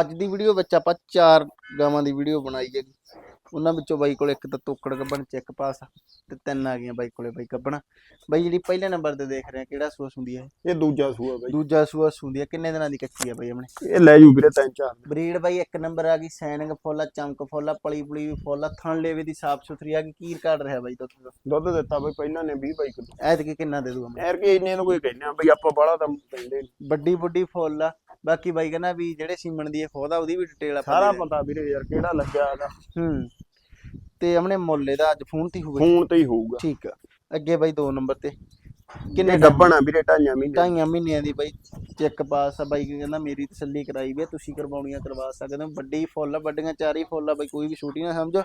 ਅੱਜ ਦੀ ਵੀਡੀਓ ਵਿੱਚ ਆਪਾਂ ਚਾਰ ਗਾਵਾਂ ਦੀ ਵੀਡੀਓ ਬਣਾਈ ਹੈਗੀ। ਉਹਨਾਂ ਵਿੱਚੋਂ ਬਾਈ ਕੋਲ ਇੱਕ ਤਾਂ ਤੋਕੜ ਗੱਬਣ ਚੈੱਕ ਪਾਸ ਤੇ ਤਿੰਨ ਆ ਗਈਆਂ ਬਾਈ ਕੋਲੇ ਬਾਈ ਗੱਬਣਾ। ਬਾਈ ਜਿਹੜੀ ਪਹਿਲੇ ਨੰਬਰ ਤੇ ਦੇਖ ਰਹੇ ਆ ਕਿਹੜਾ ਸੂਆ ਸੁੰਦੀ ਹੈ ਇਹ? ਦੂਜਾ ਸੂਆ ਬਾਈ। ਦੂਜਾ ਸੂਆ ਸੁੰਦੀ ਹੈ ਕਿੰਨੇ ਦਿਨਾਂ ਦੀ ਕੱਚੀ ਆ ਬਾਈ ਆਪਣੇ? ਇਹ ਲੈ ਜੂ ਵੀਰੇ ਤਿੰਨ ਚਾਰ। ਬਰੀਡ ਬਾਈ ਇੱਕ ਨੰਬਰ ਆ ਗਈ ਸੈਨਿੰਗ ਫੁੱਲ ਚਮਕ ਫੁੱਲ ਆ ਪਲੀ ਪੁਲੀ ਵੀ ਫੁੱਲ ਥਣ ਲੇਵੇ ਦੀ ਸਾਫ਼ ਸੁਥਰੀ ਆ ਗਈ ਕੀਰ ਕਾੜ ਰਿਹਾ ਬਾਈ ਤੋਂ ਦੁੱਧ ਦਿੱਤਾ ਬਾਈ ਪਹਿਲਾਂ ਨੇ 20 ਬਾਈ ਕਿਲੋ। ਐਤਕੀ ਕਿੰਨਾ ਦੇ ਦੂਗਾ ਐਰ ਕੇ ਇੰਨੇ ਨੂੰ ਕੋਈ ਕਹਿੰਦੇ ਆ ਬਈ ਆਪਾਂ ਬਾਹਲਾ ਤਾਂ ਨੀ। ਵੱਡੀ ਵੱਡੀ ਫੁੱਲ ਆ ਬਾਕੀ ਬਾਈ ਕਹਿੰਦਾ ਵੀ ਜਿਹੜੇ ਸੀਮਣ ਦੀ ਇਹ ਖੋਦਾ ਉਹਦੀ ਵੀ ਡਿਟੇਲ ਆਪਾਂ ਸਾਰਾ ਦੇ ਪਤਾ ਵੀਰੇ ਯਾਰ ਕਿਹੜਾ ਲੱਗਿਆ ਹੈਗਾ। ਹੂੰ। ਤੇ ਆਪਣੇ ਮੁੱਲ ਇਹਦਾ ਅੱਜ ਫੋਨ ਤੇ ਹੀ ਹੋਊਗਾ। ਫੋਨ ਤੇ ਹੀ ਹੋਊਗਾ। ਠੀਕ ਆ। ਅੱਗੇ ਬਾਈ 2 ਨੰਬਰ ਤੇ। ਕਿੰਨੇ ਆ ਵੀਰੇ ਢਾਈਆਂ ਮਹੀਨੇ ਢਾਈਆਂ ਮਹੀਨਿਆਂ ਦੀ ਬਾਈ। ਚੈੱਕ ਪਾਸ ਆ ਬਾਈ ਕਹਿੰਦਾ ਮੇਰੀ ਤਸੱਲੀ ਕਰਾਈ ਵੀ ਆ, ਤੁਸੀਂ ਕਰਵਾਉਣੀਆਂ ਕਰਵਾ ਸਕਦੇ ਹੋ। ਵੱਡੀ ਫੁੱਲ ਆ ਵੱਡੀਆਂ ਚਾਰ ਹੀ ਫੁੱਲ ਆ ਬਾਈ ਕੋਈ ਵੀ ਛੋਟੀ ਨਾ ਸਮਝੋ।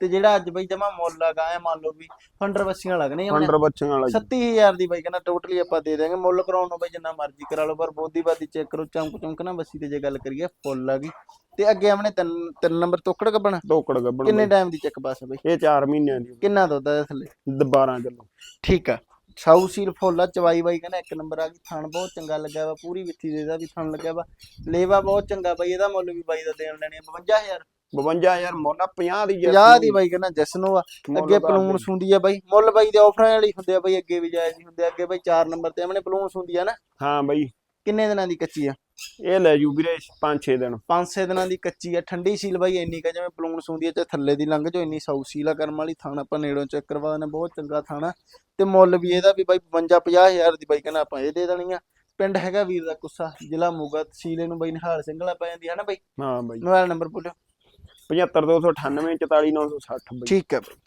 ਤੇ ਜਿਹੜਾ ਅੱਜ ਬਾਈ ਜਮਾ ਮੁੱਲ ਆ ਗਾਇਆ ਮੰਨ ਲਓ ਵੀ ਫੰਡਰ ਬੱਸੀਆਂ ਲੱਗਣੇ ਆ ਅੰਡਰ ਬੱਚਿਆਂ ਵਾਲਾ ਜੀ। 37000 ਦੀ ਬਾਈ ਕਹਿੰਦਾ ਟੋਟਲੀ ਆਪਾਂ ਦੇ ਦੇਾਂਗੇ ਮੁੱਲ ਕਰਾਉਣ ਨੂੰ ਬਾਈ ਜਿੰਨਾ ਮਰਜ਼ੀ ਕਰਾ ਲਓ ਪਰ ਬੋਦੀ ਬਾਦੀ ਚੈੱਕ ਕਰੋ ਚਮਕ ਚਮਕ ਨਾ ਬੱਸੀ ਤੇ ਜੇ ਗੱਲ ਕਰੀਏ ਫੁੱਲ ਆ ਗਈ। ਤੇ ਅੱਗੇ ਆਪਣੇ ਤਿੰਨ ਤਿੰਨ ਨੰਬਰ ਤੋਕੜ ਕੱਬਣਾ ਤੋਕੜ ਗੱਬਣ ਕਿੰਨੇ। ਟਾਈਮ ਦੀ ਚੈੱਕ ਪਾਸ ਆ ਬਾਈ? ਇਹ 4 ਮਹੀਨਿਆਂ ਦੀ। ਕਿੰਨਾ ਦੁੱਧ ਆ ਇਹਦੇ ਥੱਲੇ? 12 ਕਿਲੋ। ਠੀਕ ਆ। ਸਾਊ ਸੀਲ ਫੁੱਲ ਚਵਾਈ ਬਾਈ ਕਹਿੰਦਾ ਇੱਕ ਨੰਬਰ ਆ ਗਈ ਥਣ ਬਹੁਤ ਚੰਗਾ ਲੱਗਿਆ ਵਾ ਪੂਰੀ ਵਿੱਥੀ ਦੇ ਦਾ ਵੀ ਥਣ ਲੱਗਿਆ ਵਾ ਲੇਵਾ ਬਹੁਤ ਚੰਗਾ ਬਾਈ ਇਹਦਾ ਮੁੱਲ ਵੀ ਬਾਈ ਦਾ ਦੇਣ ਲੈਣੇ 52000 52000 ਮੁੱਲ ਆ 50 ਦੀ 50 ਦੀ ਬਾਈ ਕਹਿੰਦਾ ਜਸਨੋ ਆ ਅੱਗੇ ਪਲੂਨ। ਸੁੰਦੀ ਆ ਬਾਈ ਮੁੱਲ ਬਾਈ ਦੇ ਆਫਰਾਂ ਵਾਲੀ ਹੁੰਦੇ ਆ ਬਾਈ ਅੱਗੇ ਵੀ ਜਾਇਜ਼ ਹੁੰਦੇ ਆ ਅੱਗੇ ਬਾਈ 4 ਨੰਬਰ ਤੇ ਆਪਣੇ ਪਲੂਨ ਸੁੰਦੀ ਆ ਨਾ। ਹਾਂ ਬਾਈ। ਕਿੰਨੇ ਦਿਨਾਂ ਦੀ ਕੱਚੀ ਆ? ਇਹ ਲੈ ਜੂ ਵੀਰੇ 5-6 ਦਿਨ। 5-6 ਦਿਨਾਂ ਦੀ ਕੱਚੀ ਆ ਠੰਡੀ ਸੀਲ ਬਾਈ ਇੰਨੀ ਕਾ ਜਿਵੇਂ ਪਲੂਨ ਸੁੰਦੀ ਤੇ ਥੱਲੇ ਦੀ ਲੰਘ ਜੋ ਇੰਨੀ ਸਾਊ ਸੀਲ ਆ ਕਰਮ ਵਾਲੀ ਥਾਣਾ ਆਪਾਂ ਨੇੜੋਂ ਚੈੱਕ ਕਰਵਾ ਦਿੰਦੇ ਬਹੁਤ ਚੰਗਾ ਥਾਣਾ ਤੇ ਮੁੱਲ ਵੀ ਇਹਦਾ ਵੀ ਬਾਈ 55 ਹਜ਼ਾਰ ਦੀ ਬਾਈ ਕਹਿੰਦਾ ਆਪਾਂ ਇਹ ਦੇ ਦੇਣੀ ਆ। ਪਿੰਡ ਹੈਗਾ ਵੀਰ ਦਾ ਕੁੱਸਾ ਜ਼ਿਲ੍ਹਾ ਮੋਗਾ ਤਹਿਸੀਲ ਨੂੰ ਬਾਈ ਨਿਹਾਲ ਸਿੰਘਲਾ ਪੈ ਜਾਂਦੀ ਹੈ ਨਾ ਬਾਈ? ਹਾਂ ਬਾਈ। ਮੋਬਾਈਲ ਨੰਬਰ ਬੋਲਿਓ 75298 44960 ਬਾਈ। ਠੀਕ ਹੈ ਬਾਈ।